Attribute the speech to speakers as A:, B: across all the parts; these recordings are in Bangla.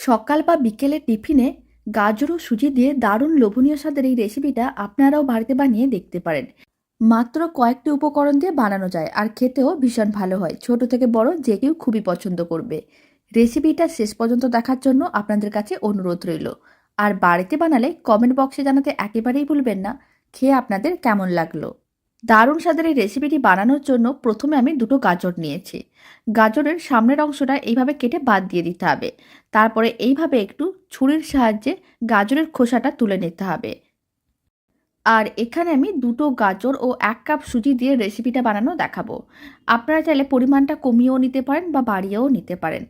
A: সকাল বা বিকেলের টিফিনে গাজর ও সুজি দিয়ে দারুণ লোভনীয় স্বাদের এই রেসিপিটা আপনারাও বাড়িতে বানিয়ে দেখতে পারেন। মাত্র কয়েকটি উপকরণ দিয়ে বানানো যায় আর খেতেও ভীষণ ভালো হয়। ছোট থেকে বড় যে কেউ খুবই পছন্দ করবে। রেসিপিটা শেষ পর্যন্ত দেখার জন্য আপনাদের কাছে অনুরোধ রইল। আর বাড়িতে বানালে কমেন্ট বক্সে জানাতে একেবারেই ভুলবেন না। খেয়ে আপনাদের কেমন লাগল? দারুণ স্বাদের এই রেসিপিটি বানানোর জন্য প্রথমে আমি দুটো গাজর নিয়েছি। গাজরের সামনের অংশটা এইভাবে কেটে বাদ দিয়ে দিতে হবে। তারপরে এইভাবে একটু ছুরির সাহায্যে গাজরের খোসাটা তুলে নিতে হবে। আর এখানে আমি দুটো গাজর ও এক কাপ সুজি দিয়ে রেসিপিটা বানানো দেখাবো। আপনারা চাইলে পরিমাণটা কমিয়েও নিতে পারেন বা বাড়িয়েও নিতে পারেন।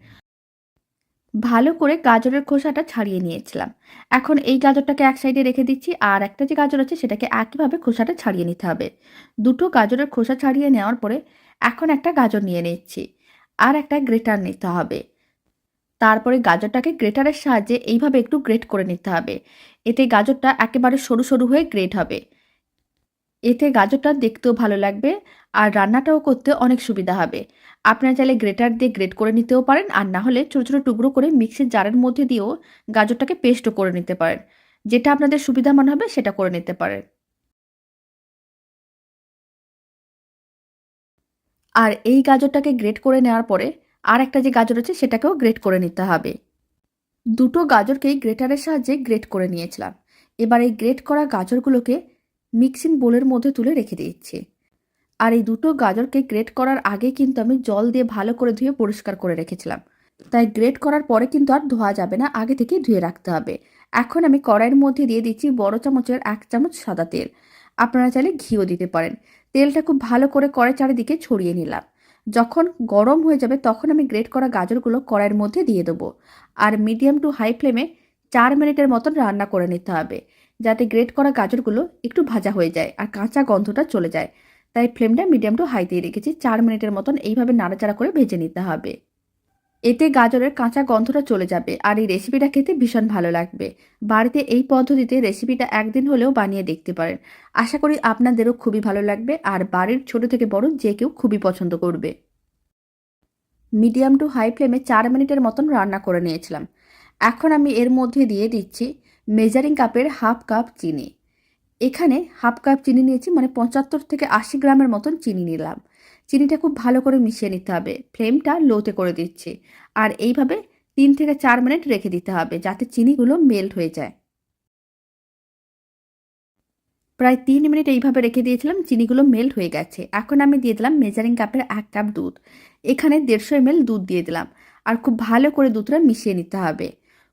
A: ভালো করে গাজরের খোসাটা ছাড়িয়ে নিয়েছিলাম। এখন এই গাজরটাকে এক সাইডে রেখে দিচ্ছি আর একটা যে গাজর আছে সেটাকে একইভাবে খোসাটা ছাড়িয়ে নিতে হবে। দুটো গাজরের খোসা ছাড়িয়ে নেওয়ার পরে এখন একটা গাজর নিয়ে নিচ্ছি আর একটা গ্রেটার নিতে হবে। তারপরে গাজরটাকে গ্রেটারের সাহায্যে এইভাবে একটু গ্রেট করে নিতে হবে। এতে গাজরটা একেবারে সরু সরু হয়ে গ্রেট হবে। এতে গাজরটা দেখতেও ভালো লাগবে আর রান্নাটাও করতে অনেক সুবিধা হবে। আপনারা চাইলে গ্রেটার দিয়ে গ্রেট করে নিতেও পারেন আর না হলে ছোটো ছোটো টুকরো করে মিক্সির জারের মধ্যে দিয়েও গাজরটাকে পেস্টও করে নিতে পারেন। যেটা আপনাদের সুবিধা মনে হবে সেটা করে নিতে পারেন। আর এই গাজরটাকে গ্রেট করে নেওয়ার পরে আর একটা যে গাজর আছে সেটাকেও গ্রেট করে নিতে হবে। দুটো গাজরকেই গ্রেটারের সাহায্যে গ্রেট করে নিয়েছিলাম। এবার এই গ্রেট করা গাজরগুলোকে মিক্সিং বোলের মধ্যে তুলে রেখে দিচ্ছি আর এই দুটো গাজরকে গ্রেট করার আগে কিন্তু আমি জল দিয়ে ভালো করে ধুয়ে পরিষ্কার করে রেখেছিলাম। তাই গ্রেট করার পরে কিন্তু আর ধোয়া যাবে না, আগে থেকে ধুয়ে রাখতে হবে। এখন আমি কড়াইয়ের মধ্যে দিয়ে দিচ্ছি বড় চামচের এক চামচ সাদা তেল। আপনারা চাইলে ঘিও দিতে পারেন। তেলটা খুব ভালো করে কড়াই চারিদিকে ছড়িয়ে নিলাম। যখন গরম হয়ে যাবে তখন আমি গ্রেট করা গাজরগুলো কড়াইয়ের মধ্যে দিয়ে দেবো। আর মিডিয়াম টু হাই ফ্লেমে চার মিনিটের মতন রান্না করে নিতে হবে। যাতে গ্রেট করা গাজরগুলো একটু ভাজা হয়ে যায় আর কাঁচা গন্ধটা চলে যায়। তাই ফ্লেমটা মিডিয়াম টু হাইতেই রেখেছি। চার মিনিটের মতন এইভাবে নাড়াচাড়া করে ভেজে নিতে হবে। এতে গাজরের কাঁচা গন্ধটা চলে যাবে আর এই রেসিপিটা খেতে ভীষণ ভালো লাগবে। বাড়িতে এই পদ্ধতিতে রেসিপিটা একদিন হলেও বানিয়ে দেখতে পারেন। আশা করি আপনাদেরও খুবই ভালো লাগবে আর বাড়ির ছোট থেকে বড় যে কেউ খুবই পছন্দ করবে। মিডিয়াম টু হাই ফ্লেমে চার মিনিটের মতন রান্না করে নিয়েছিলাম। এখন আমি এর মধ্যে দিয়ে দিচ্ছি মেজারিং কাপের হাফ কাপ চিনি। এখানে হাফ কাপ চিনি নিয়েছি মানে পঁচাত্তর থেকে আশি গ্রামের মতন চিনি নিলাম। চিনিটা খুব ভালো করে মিশিয়ে নিতে হবে। ফ্লেমটা লোতে করে দিচ্ছি। আর এইভাবে তিন থেকে চার মিনিট রেখে দিতে হবে, যাতে চিনিগুলো মেল্ট হয়ে যায়। প্রায় তিন মিনিট এইভাবে রেখে দিয়েছিলাম, চিনিগুলো মেল্ট হয়ে গেছে। এখন আমি দিয়ে দিলাম মেজারিং কাপের এক কাপ দুধ। এখানে দেড়শো এম দুধ দিয়ে দিলাম। আর খুব ভালো করে দুধটা মিশিয়ে নিতে হবে।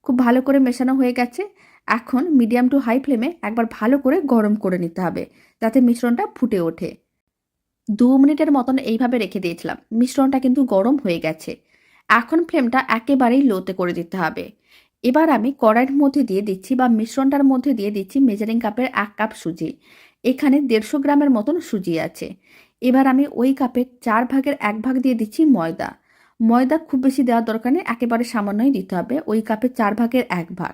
A: খুব ভালো করে মেশানো হয়ে গেছে। এখন মিডিয়াম টু হাই ফ্লেমে একবার ভালো করে গরম করে নিতে হবে, যাতে মিশ্রণটা ফুটে ওঠে। দু মিনিটের মতন এইভাবে রেখে দিয়েছিলাম, মিশ্রণটা কিন্তু গরম হয়ে গেছে। এখন ফ্লেমটা একেবারেই লোতে করে দিতে হবে। এবার আমি কড়াইয়ের মধ্যে দিয়ে দিচ্ছি বা মিশ্রণটার মধ্যে দিয়ে দিচ্ছি মেজারিং কাপের এক কাপ সুজি। এখানে দেড়শো গ্রামের মতন সুজি আছে। এবার আমি ওই কাপের চার ভাগের এক ভাগ দিয়ে দিচ্ছি ময়দা। ময়দা খুব বেশি দেওয়ার দরকার নেই, একেবারে সামান্যই দিতে হবে। ওই কাপের চার ভাগের এক ভাগ।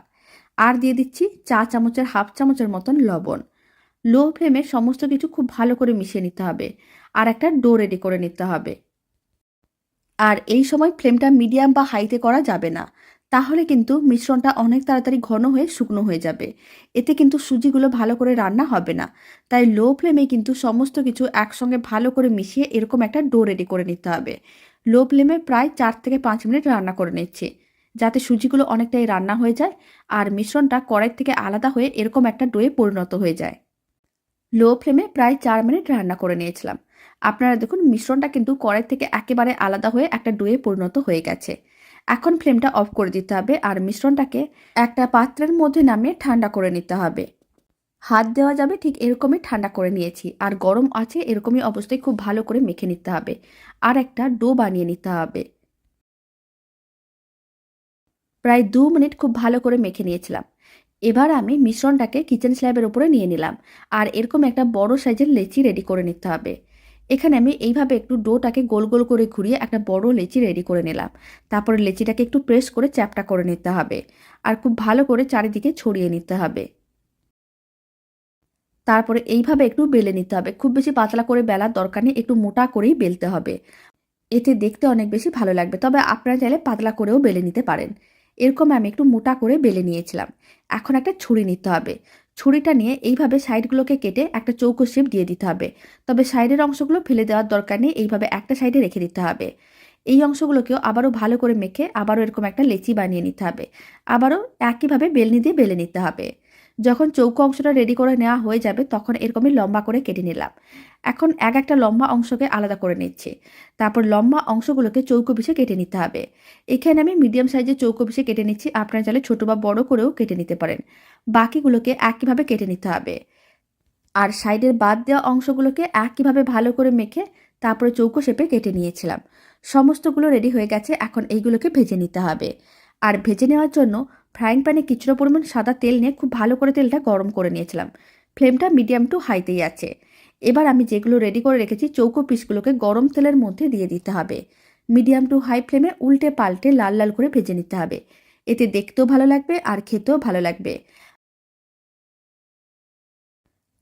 A: আর দিয়ে দিচ্ছি চা চামচের হাফ চামচের মতন লবণ। লো ফ্লেমে সমস্ত কিছু খুব ভালো করে মিশিয়ে নিতে হবে আর একটা ডো রেডি করে নিতে হবে। আর এই সময় ফ্লেমটা মিডিয়াম বা হাইতে করা যাবে না। তাহলে কিন্তু মিশ্রণটা অনেক তাড়াতাড়ি ঘন হয়ে শুকনো হয়ে যাবে। এতে কিন্তু সুজিগুলো ভালো করে রান্না হবে না। তাই লো ফ্লেমে কিন্তু সমস্ত কিছু একসঙ্গে ভালো করে মিশিয়ে এরকম একটা ডো রেডি করে নিতে হবে। লো ফ্লেমে প্রায় চার থেকে পাঁচ মিনিট রান্না করে নিচ্ছি। যাতে সুজিগুলো অনেকটাই রান্না হয়ে যায় আর মিশ্রণটা কড়াই থেকে আলাদা হয়ে এরকম একটা ডোয়ে পরিণত হয়ে যায়। লো ফ্লেমে প্রায় চার মিনিট রান্না করে নিয়েছিলাম। আপনারা দেখুন, মিশ্রণটা কিন্তু কড়াই থেকে একেবারে আলাদা হয়ে একটা ডোয়ে পরিণত হয়ে গেছে। এখন ফ্লেমটা অফ করে দিতে হবে আর মিশ্রণটাকে একটা পাত্রের মধ্যে নামিয়ে ঠান্ডা করে নিতে হবে। হাত দেওয়া যাবে ঠিক এরকমই ঠান্ডা করে নিয়েছি আর গরম আছে এরকমই অবস্থায় খুব ভালো করে মেখে নিতে হবে। আর একটা ডো বানিয়ে নিতে হবে। প্রায় দু মিনিট খুব ভালো করে মেখে নিয়েছিলাম। এবার আমি মিশ্রণটাকে কিচেন স্ল্যাবের উপরে নিয়ে নিলাম। আর এরকম একটা বড় সাইজের লেচি রেডি করে নিতে হবে। এখানে আমি এইভাবে একটু ডোটাকে গোল গোল করে ঘুরিয়ে একটা বড় লেচি রেডি করে নিলাম। তারপরে লেচিটাকে একটু প্রেস করে চ্যাপটা করে নিতে হবে। আর খুব ভালো করে চারিদিকে ছড়িয়ে নিতে হবে। তারপরে এইভাবে একটু বেলে নিতে হবে। খুব বেশি পাতলা করে বেলার দরকার নেই, একটু মোটা করেই বেলতে হবে। এতে দেখতে অনেক বেশি ভালো লাগবে। তবে আপনারা চাইলে পাতলা করেও বেলে নিতে পারেন। এরকম আমি একটু মোটা করে বেলে নিয়েছিলাম। এখন একটা ছুরি নিতে হবে। ছুরিটা নিয়ে এইভাবে সাইডগুলোকে কেটে একটা চৌকো শেপ দিয়ে দিতে হবে। তবে সাইডের অংশগুলো ফেলে দেওয়ার দরকার নেই, এইভাবে একটা সাইডে রেখে দিতে হবে। এই অংশগুলোকেও আবারও ভালো করে মেখে আবারও এরকম একটা লেচি বানিয়ে নিতে হবে। আবারও একইভাবে বেলনি দিয়ে বেলে নিতে হবে। যখন চৌকো অংশটা রেডি করে নেওয়া হয়ে যাবে, তখন এরকমই লম্বা করে কেটে নিলাম। এখন এক একটা লম্বা অংশকে আলাদা করে নিচ্ছি। তারপর লম্বা অংশগুলোকে চৌকো পিসে কেটে নিতে হবে। এখানে আমি মিডিয়াম সাইজের চৌকো পিসে কেটে নিচ্ছি, আপনারা চাইলে ছোটো বা বড় করেও কেটে নিতে পারেন। বাকিগুলোকে একইভাবে কেটে নিতে হবে। আর সাইডের বাদ দেওয়া অংশগুলোকে একইভাবে ভালো করে মেখে তারপরে চৌকো শেপে কেটে নিয়েছিলাম। সমস্তগুলো রেডি হয়ে গেছে, এখন এইগুলোকে ভেজে নিতে হবে। আর ভেজে নেওয়ার জন্য ফ্রাইং প্যানে কিছুটা পরিমাণ সাদা তেল নিয়ে খুব ভালো করে তেলটা গরম করে নিয়েছিলাম। ফ্লেমটা মিডিয়াম টু হাইতেই আছে। এবার আমি যেগুলো রেডি করে রেখেছি চৌকো পিসগুলোকে গরম তেলের মধ্যে দিয়ে দিতে হবে। মিডিয়াম টু হাই ফ্লেমে উল্টে পাল্টে লাল লাল করে ভেজে নিতে হবে। এতে দেখতেও ভালো লাগবে আর খেতেও ভালো লাগবে।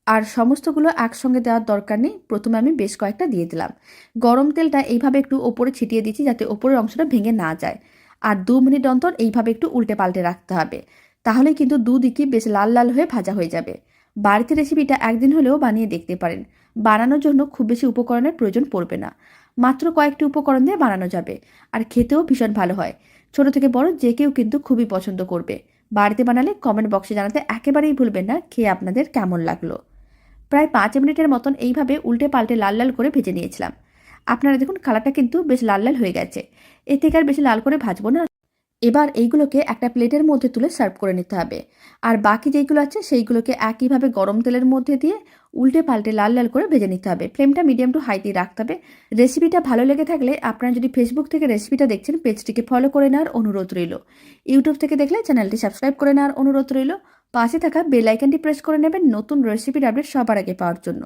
A: আর সমস্তগুলো একসঙ্গে দেওয়ার দরকার নেই। প্রথমে আমি বেশ কয়েকটা দিয়ে দিলাম। গরম তেলটা এইভাবে একটু ওপরে ছিটিয়ে দিচ্ছি যাতে ওপরের অংশটা ভেঙে না যায়। আর দু মিনিট অন্তর এইভাবে একটু উল্টে পাল্টে রাখতে হবে। তাহলে কিন্তু দুদিকই বেশ লাল লাল হয়ে ভাজা হয়ে যাবে। বাড়িতে রেসিপিটা একদিন হলেও বানিয়ে দেখতে পারেন। বানানোর জন্য খুব বেশি উপকরণের প্রয়োজন পড়বে না। মাত্র কয়েকটি উপকরণ দিয়ে বানানো যাবে। আর খেতেও ভীষণ ভালো হয়। ছোট থেকে বড় যে কেউ কিন্তু খুবই পছন্দ করবে। বাড়িতে বানালে কমেন্ট বক্সে জানাতে একেবারেই ভুলবেন না খেয়ে আপনাদের কেমন লাগল। প্রায় পাঁচ মিনিটের মতন এইভাবে উল্টে পাল্টে লাল লাল করে ভেজে নিয়েছিলাম। আপনারা দেখুন কালারটা কিন্তু বেশ লাল লাল হয়ে গেছে। এ থেকে আর বেশি লাল করে ভাজবো না। এবার এইগুলোকে একটা প্লেটের মধ্যে তুলে সার্ভ করে নিতে হবে। আর বাকি যেইগুলো আছে, সেইগুলোকে একইভাবে গরম তেলের মধ্যে দিয়ে উল্টে পাল্টে লাল লাল করে ভেজে নিতে হবে। ফ্লেমটা মিডিয়াম টু হাইতেই রাখতে হবে। রেসিপিটা ভালো লেগে থাকলে আপনারা যদি ফেসবুক থেকে রেসিপিটা দেখছেন, পেজটিকে ফলো করে নেওয়ার অনুরোধ রইল। ইউটিউব থেকে দেখলে চ্যানেলটি সাবস্ক্রাইব করে নেওয়ার অনুরোধ রইল। পাশে থাকা বেল আইকনটি প্রেস করে নেবেন নতুন রেসিপির আপডেট সবার আগে পাওয়ার জন্য।